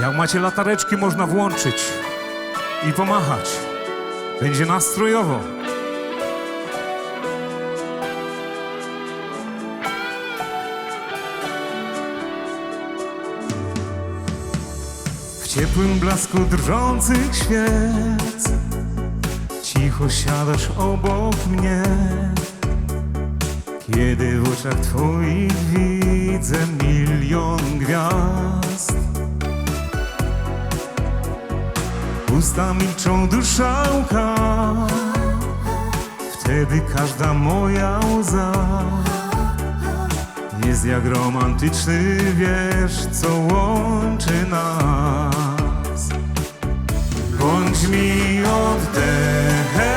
Jak macie latareczki, można włączyć i pomachać. Będzie nastrojowo. W ciepłym blasku drżących świec Cicho siadasz obok mnie Kiedy w oczach twoich widzę milion gwiazd Usta milczą, dusza Wtedy każda moja łza Jest jak romantyczny wiersz, co łączy nas. Bądź mi oddechem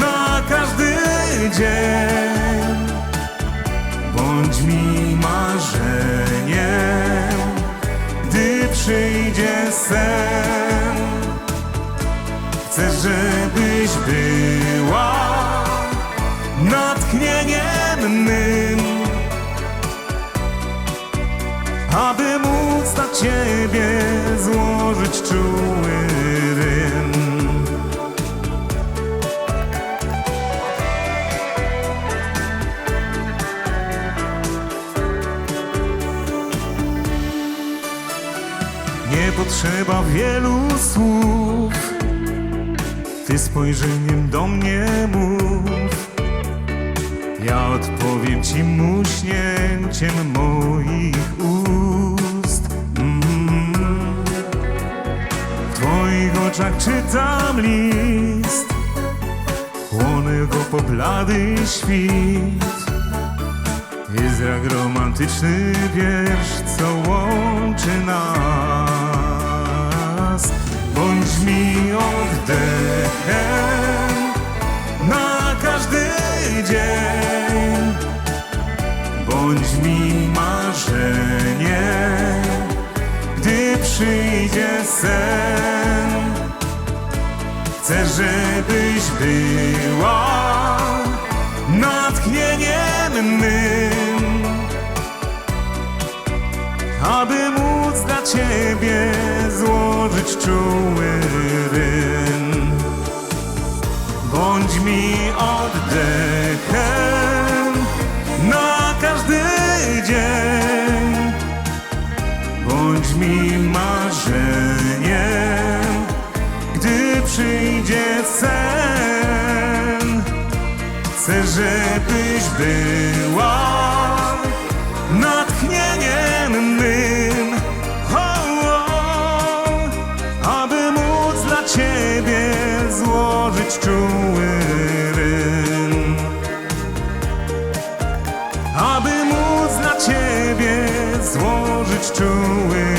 na każdy dzień. Bądź mi marzeniem, gdy przyjdzie sen Chcę, żebyś była natchnieniem mym. Aby móc na ciebie złożyć czuły rym. Nie potrzeba wielu słów Ty spojrzeniem do mnie mów Ja odpowiem ci muśnięciem moich ust mm. W twoich oczach czytam list Chłonę go po blady świt jest jak romantyczny wiersz, co łączy nas. Oddechem na każdy dzień. Bądź mi marzeniem, gdy przyjdzie sen. Chcę, żebyś była natchnieniem mym, aby móc dla ciebie złożyć czuły mi oddechem na każdy dzień. Bądź mi marzeniem, gdy przyjdzie sen. Chcę, żebyś była natchnieniem mym, złożyć czuły.